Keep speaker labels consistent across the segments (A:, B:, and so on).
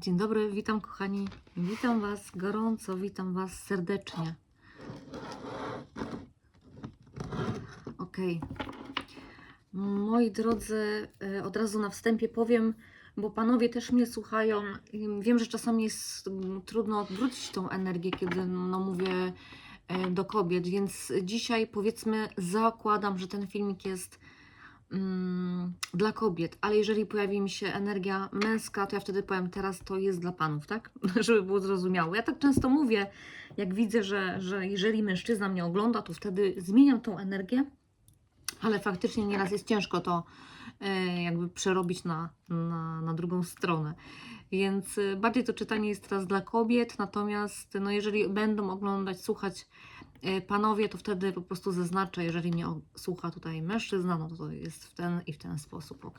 A: Dzień dobry, witam kochani. Witam Was gorąco, witam Was serdecznie. Ok. Moi drodzy, e, od razu na wstępie powiem, bo panowie też mnie słuchają. Wiem, że czasami jest mm, trudno odwrócić tą energię, kiedy no, mówię e, do kobiet, więc dzisiaj powiedzmy, zakładam, że ten filmik jest mm, dla kobiet, ale jeżeli pojawi mi się energia męska, to ja wtedy powiem, teraz to jest dla panów, tak? Żeby było zrozumiałe. Ja tak często mówię, jak widzę, że, że jeżeli mężczyzna mnie ogląda, to wtedy zmieniam tą energię, ale faktycznie nieraz jest ciężko to e, jakby przerobić na, na, na drugą stronę. Więc e, bardziej to czytanie jest teraz dla kobiet, natomiast no jeżeli będą oglądać, słuchać panowie, to wtedy po prostu zaznaczę, jeżeli mnie słucha tutaj mężczyzna, no to to jest w ten i w ten sposób, ok?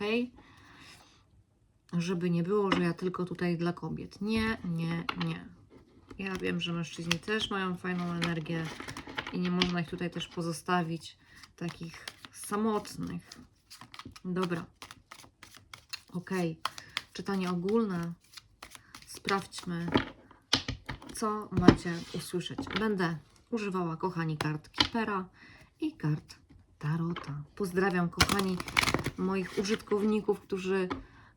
A: Żeby nie było, że ja tylko tutaj dla kobiet. Nie, nie, nie. Ja wiem, że mężczyźni też mają fajną energię i nie można ich tutaj też pozostawić takich samotnych. Dobra. Ok. Czytanie ogólne. Sprawdźmy, co macie usłyszeć. Będę używała, kochani, kart Kipera i kart Tarota. Pozdrawiam, kochani, moich użytkowników, którzy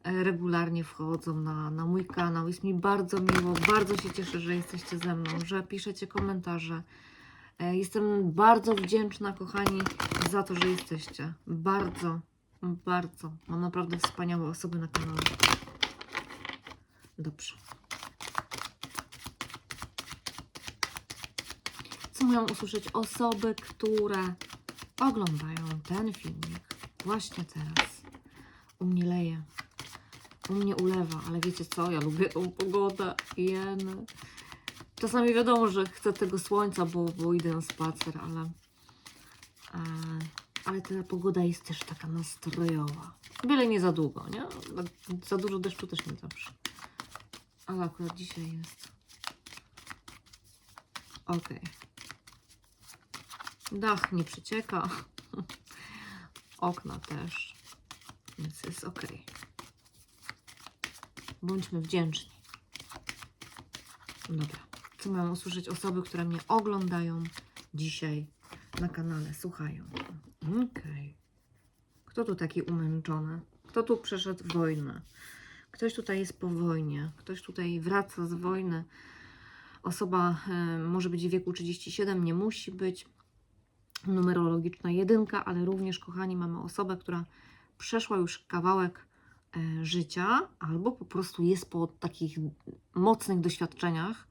A: e, regularnie wchodzą na, na mój kanał. Jest mi bardzo miło, bardzo się cieszę, że jesteście ze mną, że piszecie komentarze. E, Jestem bardzo wdzięczna, kochani, za to, że jesteście. Bardzo, bardzo. Mam naprawdę wspaniałe osoby na kanale. Dobrze. Mają usłyszeć osoby, które oglądają ten filmik właśnie teraz? U mnie leje, u mnie ulewa, ale wiecie co? Ja lubię tą pogodę. Jen. Czasami wiadomo, że chcę tego słońca, bo, bo idę na spacer, ale, e, ale ta pogoda jest też taka nastrojowa. Byle nie za długo, nie? Za dużo deszczu też nie dobrze. Ale akurat dzisiaj jest. Okej. Dach nie przecieka. Okna też. Więc jest ok. Bądźmy wdzięczni. Dobra. Co mają usłyszeć osoby, które mnie oglądają dzisiaj na kanale, słuchają. Okej. Kto tu taki umęczony? Kto tu przeszedł wojnę? Ktoś tutaj jest po wojnie. Ktoś tutaj wraca z wojny. Osoba e, może być w wieku 37, nie musi być. Numerologiczna jedynka, ale również, kochani, mamy osobę, która przeszła już kawałek e, życia, albo po prostu jest po takich mocnych doświadczeniach,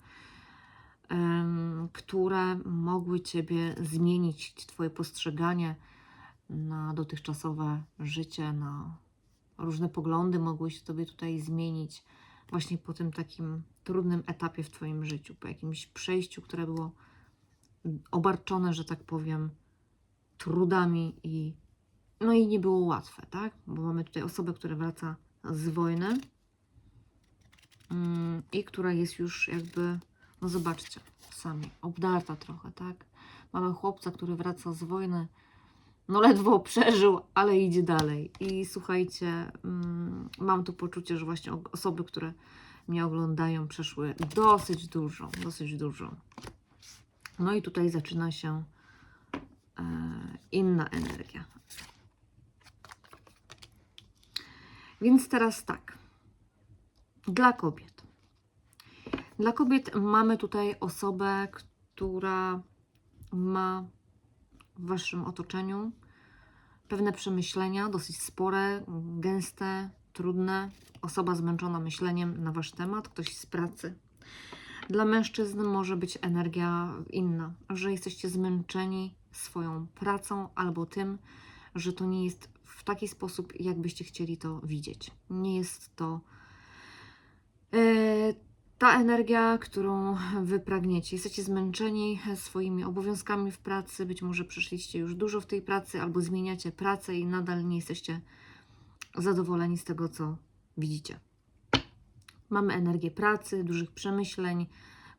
A: które mogły Ciebie zmienić, Twoje postrzeganie na dotychczasowe życie, na różne poglądy mogły się Tobie tutaj zmienić właśnie po tym takim trudnym etapie w Twoim życiu, po jakimś przejściu, które było obarczone, że tak powiem, trudami i no i nie było łatwe, tak? Bo mamy tutaj osobę, która wraca z wojny mm, i która jest już jakby, no zobaczcie, sami, obdarta trochę, tak? Mamy chłopca, który wraca z wojny, no ledwo przeżył, ale idzie dalej. I słuchajcie, mm, mam tu poczucie, że właśnie osoby, które mnie oglądają, przeszły dosyć dużo, dosyć dużo. No i tutaj zaczyna się e, inna energia. Więc teraz tak. Dla kobiet. Dla kobiet mamy tutaj osobę, która ma w waszym otoczeniu pewne przemyślenia, dosyć spore, gęste, trudne. Osoba zmęczona myśleniem na wasz temat, ktoś z pracy. Dla mężczyzn może być energia inna, że jesteście zmęczeni swoją pracą albo tym, że to nie jest w taki sposób, jakbyście chcieli to widzieć. Nie jest to e, ta energia, którą wy pragniecie. Jesteście zmęczeni swoimi obowiązkami w pracy, być może przeszliście już dużo w tej pracy, albo zmieniacie pracę i nadal nie jesteście zadowoleni z tego, co widzicie. Mamy energię pracy, dużych przemyśleń,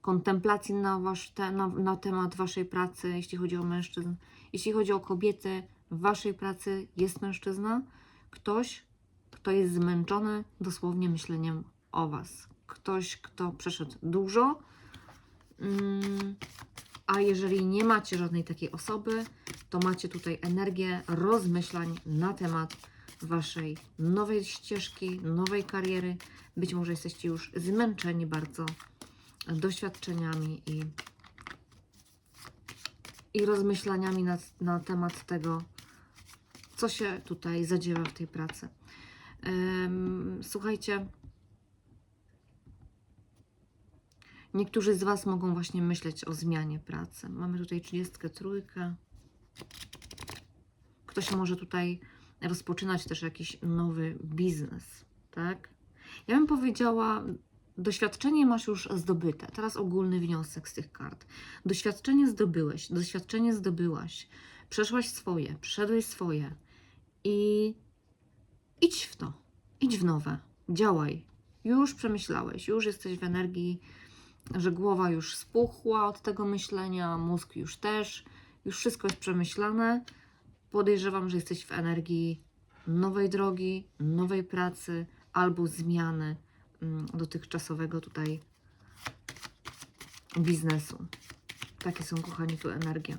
A: kontemplacji na, wasz te, na, na temat waszej pracy, jeśli chodzi o mężczyzn. Jeśli chodzi o kobiety, w waszej pracy jest mężczyzna, ktoś, kto jest zmęczony dosłownie myśleniem o was. ktoś, kto przeszedł dużo. Mm, A jeżeli nie macie żadnej takiej osoby, to macie tutaj energię rozmyślań na temat Waszej nowej ścieżki, nowej kariery. Być może jesteście już zmęczeni bardzo doświadczeniami i, i rozmyślaniami na, na temat tego, co się tutaj zadziewa w tej pracy. Słuchajcie, niektórzy z Was mogą właśnie myśleć o zmianie pracy. Mamy tutaj 33. Ktoś może tutaj rozpoczynać też jakiś nowy biznes, tak? Ja bym powiedziała, doświadczenie masz już zdobyte. Teraz ogólny wniosek z tych kart. Doświadczenie zdobyłeś, doświadczenie zdobyłaś, przeszłaś swoje, przeszedłeś swoje i idź w to, idź w nowe, działaj. Już przemyślałeś, już jesteś w energii, że głowa już spuchła od tego myślenia, mózg już też, już wszystko jest przemyślane. Podejrzewam, że jesteś w energii nowej drogi, nowej pracy albo zmiany dotychczasowego tutaj biznesu. Takie są, kochani, tu energie.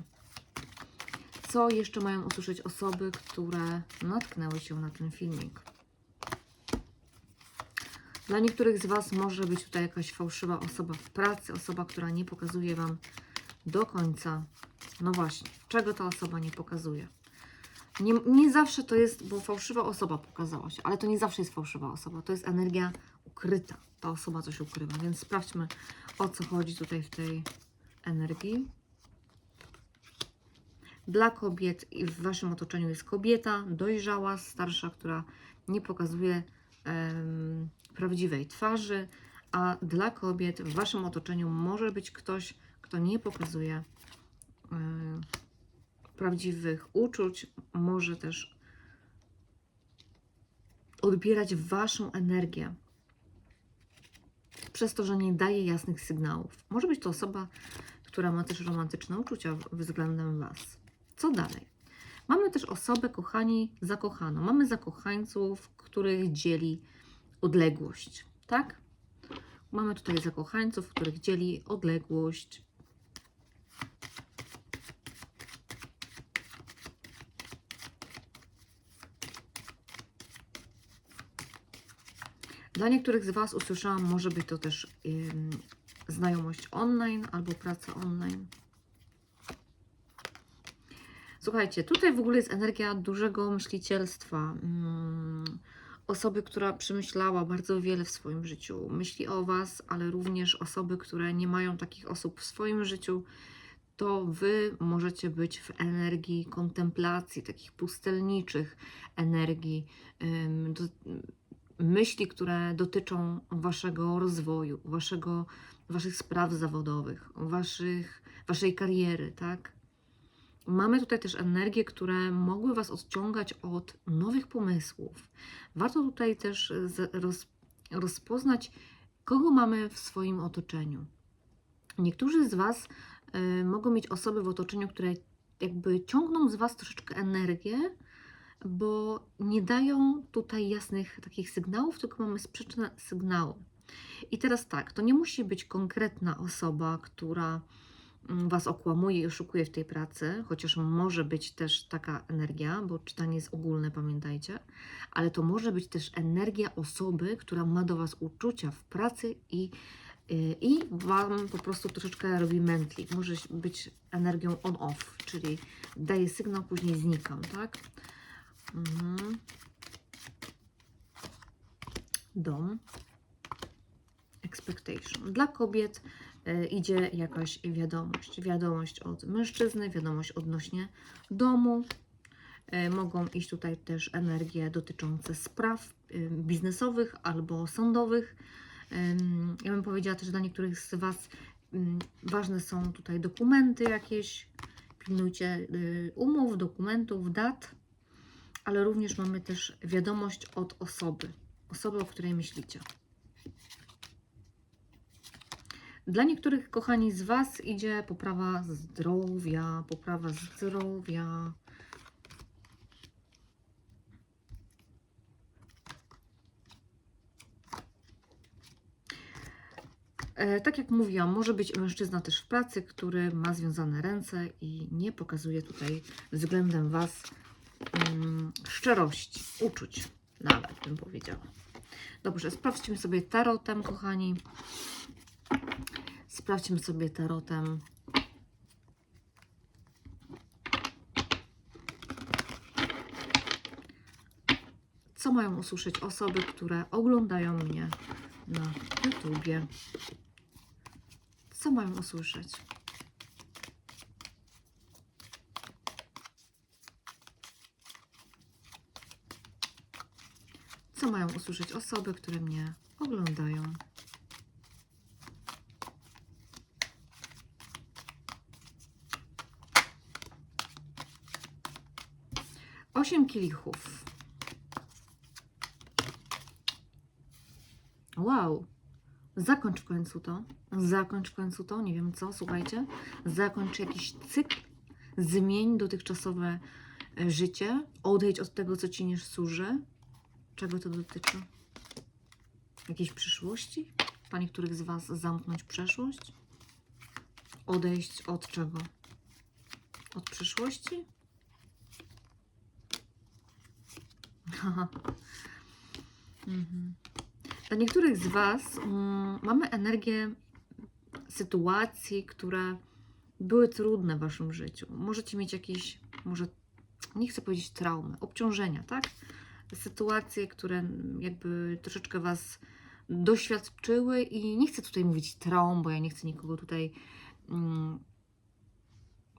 A: Co jeszcze mają usłyszeć osoby, które natknęły się na ten filmik? Dla niektórych z Was może być tutaj jakaś fałszywa osoba w pracy, osoba, która nie pokazuje Wam do końca. No właśnie, czego ta osoba nie pokazuje? Nie, nie zawsze to jest, bo fałszywa osoba pokazała się, ale to nie zawsze jest fałszywa osoba. To jest energia ukryta. Ta osoba coś ukrywa, więc sprawdźmy, o co chodzi tutaj w tej energii. Dla kobiet i w Waszym otoczeniu jest kobieta dojrzała, starsza, która nie pokazuje prawdziwej twarzy, a dla kobiet w Waszym otoczeniu może być ktoś, kto nie pokazuje em, prawdziwych uczuć, może też odbierać Waszą energię przez to, że nie daje jasnych sygnałów. Może być to osoba, która ma też romantyczne uczucia względem Was. Co dalej? Mamy też osobę, kochani, zakochaną. Mamy zakochańców, których dzieli odległość, tak? Mamy tutaj zakochańców, których dzieli odległość. Dla niektórych z Was usłyszałam, może być to też znajomość online albo praca online. Słuchajcie, tutaj w ogóle jest energia dużego myślicielstwa. Mm, Osoby, która przemyślała bardzo wiele w swoim życiu. Myśli o Was, ale również osoby, które nie mają takich osób w swoim życiu. To Wy możecie być w energii kontemplacji, takich pustelniczych energii, do, myśli, które dotyczą Waszego rozwoju, waszego, Waszych spraw zawodowych, waszych, Waszej kariery, tak? Mamy tutaj też energie, które mogły Was odciągać od nowych pomysłów. Warto tutaj też roz, rozpoznać, kogo mamy w swoim otoczeniu. Niektórzy z Was y, mogą mieć osoby w otoczeniu, które jakby ciągną z Was troszeczkę energię, bo nie dają tutaj jasnych takich sygnałów, tylko mamy sprzeczne sygnały. I teraz tak, to nie musi być konkretna osoba, która mm, Was okłamuje i oszukuje w tej pracy, chociaż może być też taka energia, bo czytanie jest ogólne, pamiętajcie, ale to może być też energia osoby, która ma do Was uczucia w pracy i, y, i Wam po prostu troszeczkę robi mętlik. Może być energią on-off, czyli daje sygnał, później znikam, tak? Mhm. Dom. Expectation. Dla kobiet y, idzie jakaś wiadomość. Wiadomość od mężczyzny, wiadomość odnośnie domu. Y, mogą iść tutaj też energie dotyczące spraw y, biznesowych albo sądowych. Ja bym powiedziała też dla niektórych z Was ważne są tutaj dokumenty jakieś. Pilnujcie umów, dokumentów, dat ale również mamy też wiadomość od osoby, osoby, o której myślicie. Dla niektórych, kochani, z Was idzie poprawa zdrowia, poprawa zdrowia. E, tak jak mówiłam, może być mężczyzna też w pracy, który ma związane ręce i nie pokazuje tutaj względem Was mm, szczerości, uczuć, nawet bym powiedziała. Dobrze, sprawdźmy sobie tarotem, kochani. Sprawdźmy sobie tarotem. Co mają usłyszeć osoby, które oglądają mnie na YouTubie? Co mają usłyszeć? Co mają usłyszeć osoby, które mnie oglądają? Osiem kielichów. Wow. Zakończ w końcu to. Zakończ w końcu to. Nie wiem co, słuchajcie. Zakończ jakiś cykl. Zmień dotychczasowe e, życie. Odejdź od tego, co ci nie służy. Czego to dotyczy? Jakiejś przyszłości? Dla niektórych z Was zamknąć przeszłość? Odejść od czego? Od przyszłości? Mhm. Dla niektórych z Was mm, mamy energię sytuacji, które były trudne w Waszym życiu. Możecie mieć jakieś, może nie chcę powiedzieć traumy, obciążenia, tak? Sytuacje, które jakby troszeczkę Was doświadczyły i nie chcę tutaj mówić traum, bo ja nie chcę nikogo tutaj mm,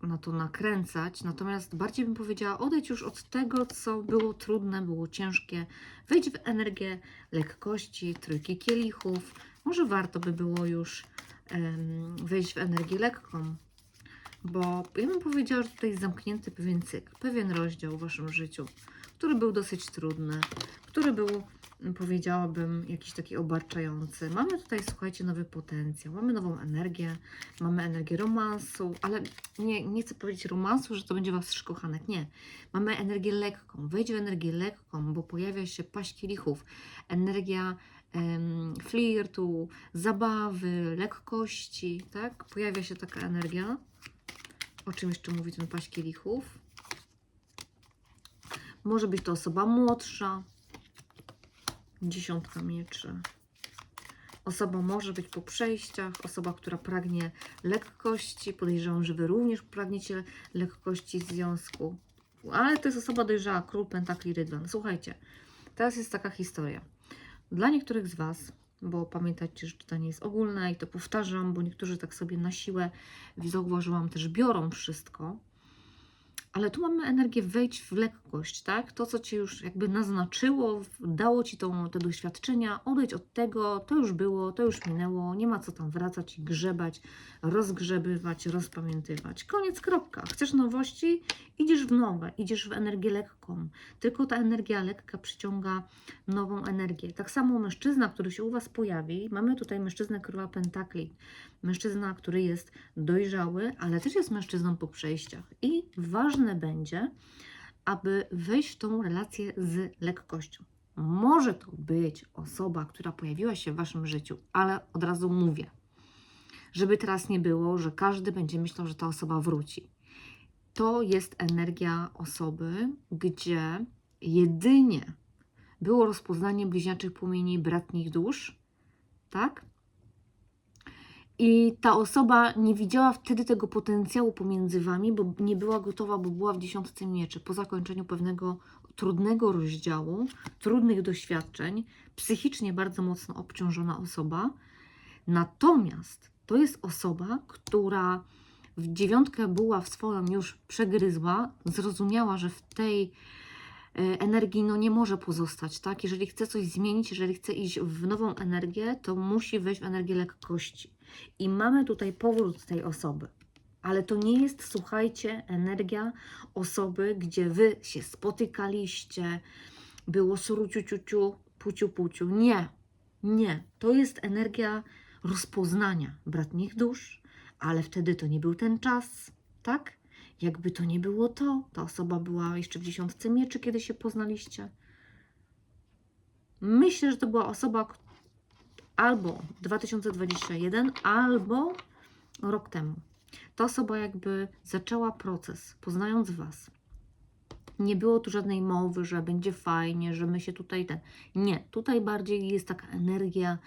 A: na to nakręcać, natomiast bardziej bym powiedziała, odejdź już od tego, co było trudne, było ciężkie, wejdź w energię lekkości, trójki kielichów. Może warto by było już em, wejść w energię lekką, bo ja bym powiedziała, że tutaj jest zamknięty pewien cykl, pewien rozdział w Waszym życiu, który był dosyć trudny, który był, m, powiedziałabym, jakiś taki obarczający. Mamy tutaj, słuchajcie, nowy potencjał, mamy nową energię, mamy energię romansu, ale nie, nie chcę powiedzieć romansu, że to będzie Was kochanek, nie. Mamy energię lekką, wejdź w energię lekką, bo pojawia się paść kielichów, energia flirtu, zabawy, lekkości, tak? Pojawia się taka energia. O czym jeszcze mówi ten paść kielichów? Może być to osoba młodsza. Dziesiątka mieczy. Osoba może być po przejściach, osoba, która pragnie lekkości. Podejrzewam, że Wy również pragniecie lekkości związku. Ale to jest osoba dojrzała, król pentakli rydwan. Słuchajcie, teraz jest taka historia. Dla niektórych z Was, bo pamiętajcie, że czytanie jest ogólne i to powtarzam, bo niektórzy tak sobie na siłę, zauważyłam, też biorą wszystko. Ale tu mamy energię wejść w tak? To, co Cię już jakby naznaczyło, dało Ci tą, te doświadczenia, odejdź od tego, to już było, to już minęło, nie ma co tam wracać i grzebać, rozgrzebywać, rozpamiętywać. Koniec, kropka. Chcesz nowości? Idziesz w nowe, idziesz w energię lekką. Tylko ta energia lekka przyciąga nową energię. Tak samo mężczyzna, który się u Was pojawi, mamy tutaj mężczyznę króla pentakli. Mężczyzna, który jest dojrzały, ale też jest mężczyzną po przejściach. I ważne będzie, aby wejść w tą relację z lekkością. Może to być osoba, która pojawiła się w Waszym życiu, ale od razu mówię, żeby teraz nie było, że każdy będzie myślał, że ta osoba wróci. To jest energia osoby, gdzie jedynie było rozpoznanie bliźniaczych płomieni bratnich dusz, tak? I ta osoba nie widziała wtedy tego potencjału pomiędzy wami, bo nie była gotowa, bo była w dziesiątce mieczy. Po zakończeniu pewnego trudnego rozdziału, trudnych doświadczeń, psychicznie bardzo mocno obciążona osoba. Natomiast to jest osoba, która w dziewiątkę była w swoją już przegryzła, zrozumiała, że w tej energii no, nie może pozostać, tak? Jeżeli chce coś zmienić, jeżeli chce iść w nową energię, to musi wejść w energię lekkości. I mamy tutaj powrót tej osoby. Ale to nie jest, słuchajcie, energia osoby, gdzie wy się spotykaliście, było suruciuciuciu, puciu puciu. Nie, nie. To jest energia rozpoznania bratnich dusz, ale wtedy to nie był ten czas, tak? Jakby to nie było to, ta osoba była jeszcze w dziesiątce mieczy, kiedy się poznaliście. Myślę, że to była osoba, albo 2021, albo rok temu. Ta osoba jakby zaczęła proces, poznając Was. Nie było tu żadnej mowy, że będzie fajnie, że my się tutaj ten. Nie, tutaj bardziej jest taka energia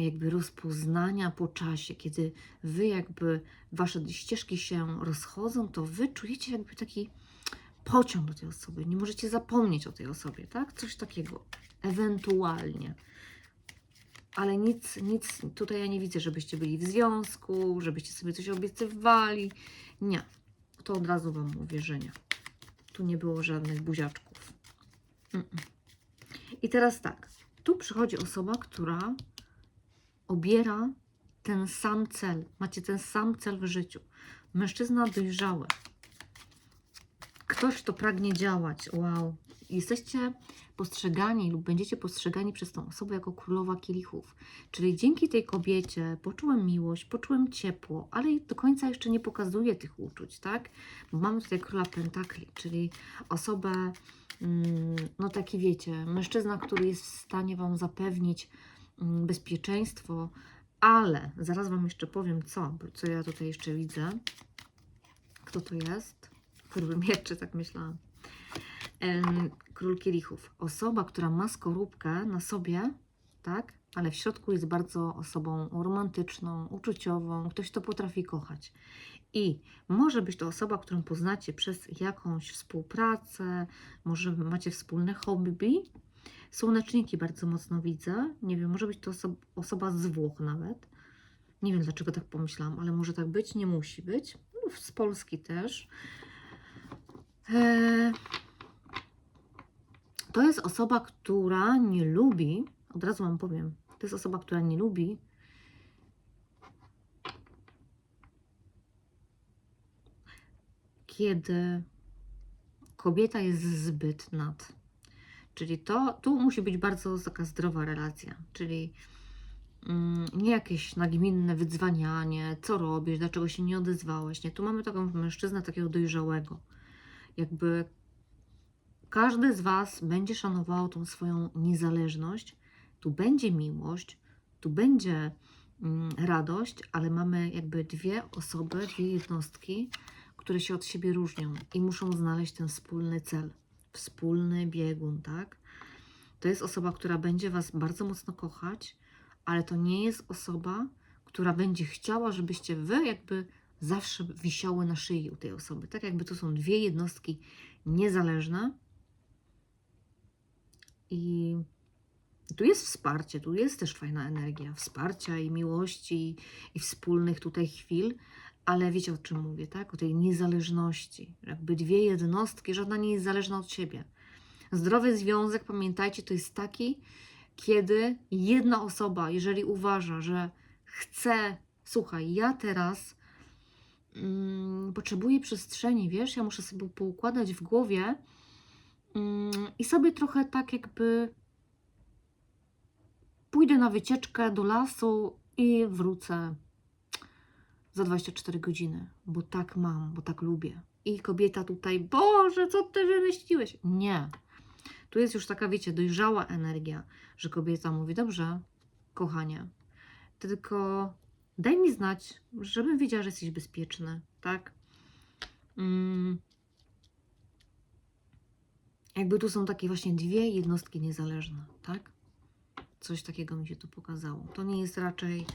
A: jakby rozpoznania po czasie, kiedy wy jakby wasze ścieżki się rozchodzą, to wy czujecie jakby taki pociąg do tej osoby. Nie możecie zapomnieć o tej osobie, tak? Coś takiego. Ewentualnie. Ale nic, nic tutaj ja nie widzę, żebyście byli w związku, żebyście sobie coś obiecywali. Nie. To od razu Wam mówię, że nie. Tu nie było żadnych buziaczków. Mm-mm. I teraz tak. Tu przychodzi osoba, która obiera ten sam cel. Macie ten sam cel w życiu. Mężczyzna dojrzały. Ktoś, kto pragnie działać. Wow. Jesteście postrzegani lub będziecie postrzegani przez tą osobę jako królowa kielichów. Czyli dzięki tej kobiecie poczułem miłość, poczułem ciepło, ale do końca jeszcze nie pokazuję tych uczuć, tak? Bo mamy tutaj króla pentakli, czyli osobę, mm, no taki wiecie, mężczyzna, który jest w stanie Wam zapewnić bezpieczeństwo, ale zaraz Wam jeszcze powiem co, co ja tutaj jeszcze widzę. Kto to jest? Król mieczy, tak myślałam. Król kielichów. Osoba, która ma skorupkę na sobie, tak? Ale w środku jest bardzo osobą romantyczną, uczuciową, ktoś, kto potrafi kochać. I może być to osoba, którą poznacie przez jakąś współpracę, może macie wspólne hobby. Słoneczniki bardzo mocno widzę. Nie wiem, może być to oso- osoba z Włoch nawet. Nie wiem, dlaczego tak pomyślałam, ale może tak być, nie musi być. No, z Polski też. Eee, to jest osoba, która nie lubi, od razu Wam powiem, to jest osoba, która nie lubi kiedy kobieta jest zbyt nad. Czyli to, tu musi być bardzo taka zdrowa relacja, czyli mm, nie jakieś nagminne wydzwanianie, co robisz, dlaczego się nie odezwałeś. Nie, tu mamy taką mężczyznę takiego dojrzałego. Jakby każdy z Was będzie szanował tą swoją niezależność. Tu będzie miłość, tu będzie mm, radość, ale mamy jakby dwie osoby, dwie jednostki, które się od siebie różnią i muszą znaleźć ten wspólny cel, wspólny biegun, tak? To jest osoba, która będzie Was bardzo mocno kochać, ale to nie jest osoba, która będzie chciała, żebyście Wy jakby zawsze wisiały na szyi u tej osoby. Tak jakby to są dwie jednostki niezależne, i tu jest wsparcie, tu jest też fajna energia wsparcia i miłości i wspólnych tutaj chwil, ale wiecie o czym mówię, tak? O tej niezależności. Jakby dwie jednostki, żadna nie jest zależna od siebie. Zdrowy związek, pamiętajcie, to jest taki, kiedy jedna osoba, jeżeli uważa, że chce, słuchaj, ja teraz mm, potrzebuję przestrzeni, wiesz, ja muszę sobie poukładać w głowie, Mm, I sobie trochę tak jakby pójdę na wycieczkę do lasu i wrócę za 24 godziny, bo tak mam, bo tak lubię. I kobieta tutaj, Boże, co ty wymyśliłeś? Nie. Tu jest już taka, wiecie, dojrzała energia, że kobieta mówi, dobrze, kochanie, tylko daj mi znać, żebym wiedziała, że jesteś bezpieczny, tak? Mm, jakby tu są takie właśnie dwie jednostki niezależne, tak? Coś takiego mi się tu pokazało. To nie jest raczej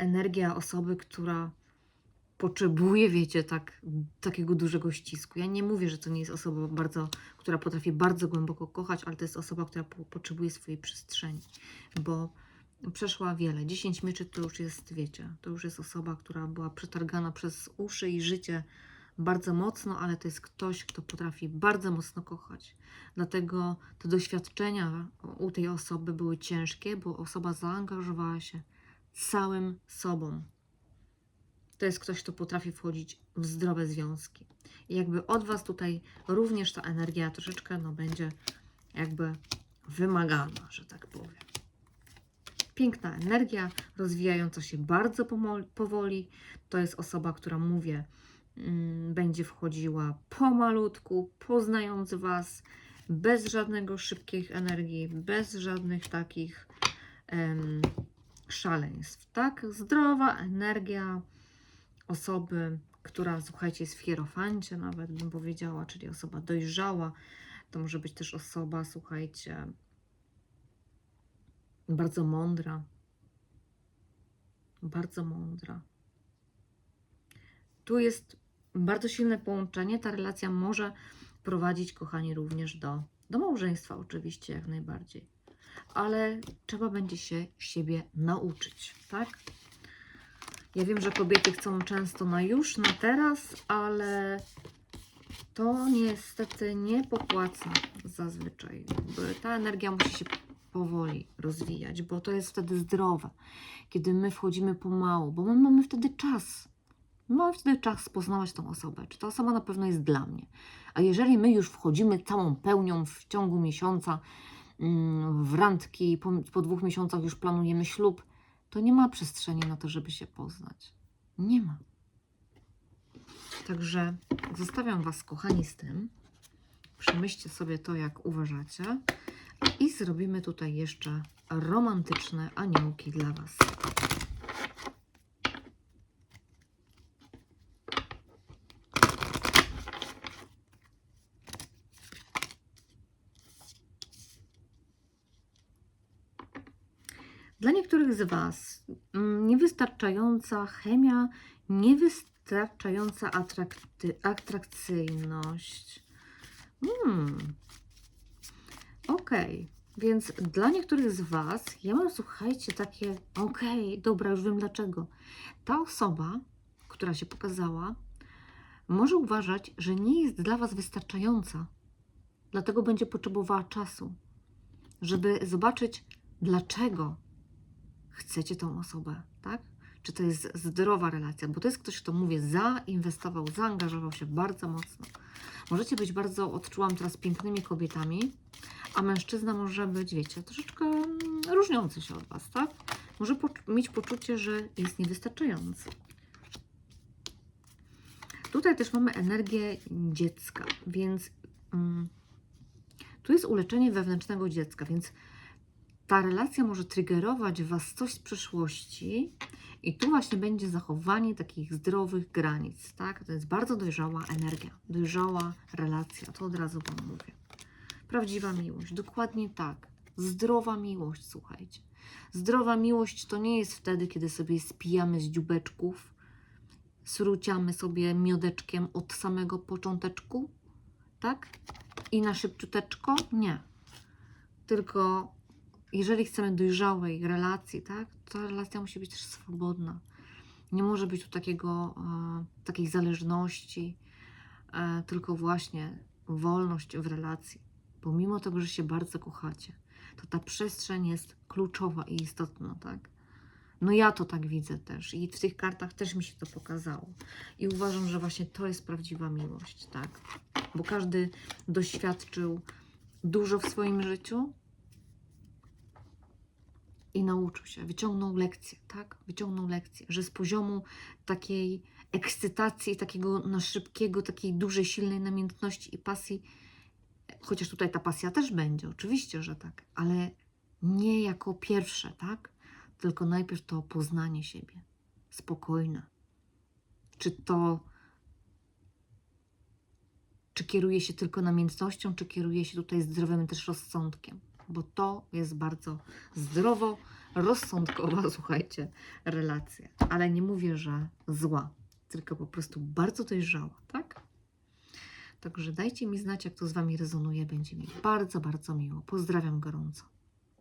A: energia osoby, która potrzebuje, wiecie, tak, takiego dużego ścisku. Ja nie mówię, że to nie jest osoba bardzo, która potrafi bardzo głęboko kochać, ale to jest osoba, która po, potrzebuje swojej przestrzeni, bo przeszła wiele. 10 mieczy to już jest, wiecie, to już jest osoba, która była przetargana przez uszy i życie bardzo mocno, ale to jest ktoś, kto potrafi bardzo mocno kochać. Dlatego te doświadczenia u tej osoby były ciężkie, bo osoba zaangażowała się całym sobą. To jest ktoś, kto potrafi wchodzić w zdrowe związki. I jakby od Was tutaj również ta energia troszeczkę no, będzie jakby wymagana, że tak powiem. Piękna energia, rozwijająca się bardzo powoli. To jest osoba, która mówię, mm, będzie wchodziła pomalutku, poznając Was, bez żadnego szybkich energii, bez żadnych takich em, szaleństw, tak? Zdrowa energia osoby, która, słuchajcie, jest w hierofancie nawet, bym powiedziała, czyli osoba dojrzała. To może być też osoba, słuchajcie, bardzo mądra. Bardzo mądra. Tu jest bardzo silne połączenie. Ta relacja może prowadzić, kochani, również do, do małżeństwa, oczywiście, jak najbardziej. Ale trzeba będzie się siebie nauczyć, tak? Ja wiem, że kobiety chcą często na już, na teraz, ale to niestety nie popłaca zazwyczaj. Ta energia musi się powoli rozwijać, bo to jest wtedy zdrowe, kiedy my wchodzimy pomału, bo my mamy wtedy czas. Mamy wtedy czas poznawać tą osobę, czy ta osoba na pewno jest dla mnie. A jeżeli my już wchodzimy całą pełnią w ciągu miesiąca w randki, po, po dwóch miesiącach już planujemy ślub, to nie ma przestrzeni na to, żeby się poznać. Nie ma. Także zostawiam Was, kochani, z tym. Przemyślcie sobie to, jak uważacie. I zrobimy tutaj jeszcze romantyczne aniołki dla Was. Dla niektórych z Was mm, niewystarczająca chemia, niewystarczająca atrakty, atrakcyjność. Hmm. Okej, więc dla niektórych z Was ja mam, słuchajcie, takie, okej, dobra, już wiem dlaczego. Ta osoba, która się pokazała, może uważać, że nie jest dla Was wystarczająca. Dlatego będzie potrzebowała czasu, żeby zobaczyć, dlaczego chcecie tą osobę, tak? Czy to jest zdrowa relacja, bo to jest ktoś, kto, mówię, zainwestował, zaangażował się bardzo mocno. Możecie być bardzo, odczułam teraz, pięknymi kobietami, a mężczyzna może być, wiecie, troszeczkę mm, różniący się od Was, tak? Może poczu- mieć poczucie, że jest niewystarczający. Tutaj też mamy energię dziecka, więc mm, tu jest uleczenie wewnętrznego dziecka, więc ta relacja może triggerować Was coś z przeszłości i tu właśnie będzie zachowanie takich zdrowych granic, tak? To jest bardzo dojrzała energia, dojrzała relacja, to od razu Wam mówię. Prawdziwa miłość, dokładnie tak. Zdrowa miłość, słuchajcie. Zdrowa miłość to nie jest wtedy, kiedy sobie spijamy z dziubeczków, sruciamy sobie miodeczkiem od samego począteczku, tak? I na szybciuteczko? Nie. Tylko jeżeli chcemy dojrzałej relacji, tak, to relacja musi być też swobodna. Nie może być tu takiego, e, takiej zależności, e, tylko właśnie wolność w relacji. Pomimo tego, że się bardzo kochacie, to ta przestrzeń jest kluczowa i istotna, tak? No ja to tak widzę też i w tych kartach też mi się to pokazało. I uważam, że właśnie to jest prawdziwa miłość, tak? Bo każdy doświadczył dużo w swoim życiu, i nauczył się, wyciągnął lekcję, tak? Wyciągnął lekcję, że z poziomu takiej ekscytacji, takiego na szybkiego, takiej dużej, silnej namiętności i pasji, chociaż tutaj ta pasja też będzie, oczywiście, że tak, ale nie jako pierwsze, tak? Tylko najpierw to poznanie siebie, spokojne. Czy to, czy kieruje się tylko namiętnością, czy kieruje się tutaj zdrowym też rozsądkiem? Bo to jest bardzo zdrowo, rozsądkowa, słuchajcie, relacja. Ale nie mówię, że zła, tylko po prostu bardzo dojrzała, tak? Także dajcie mi znać, jak to z Wami rezonuje. Będzie mi bardzo, bardzo miło. Pozdrawiam gorąco.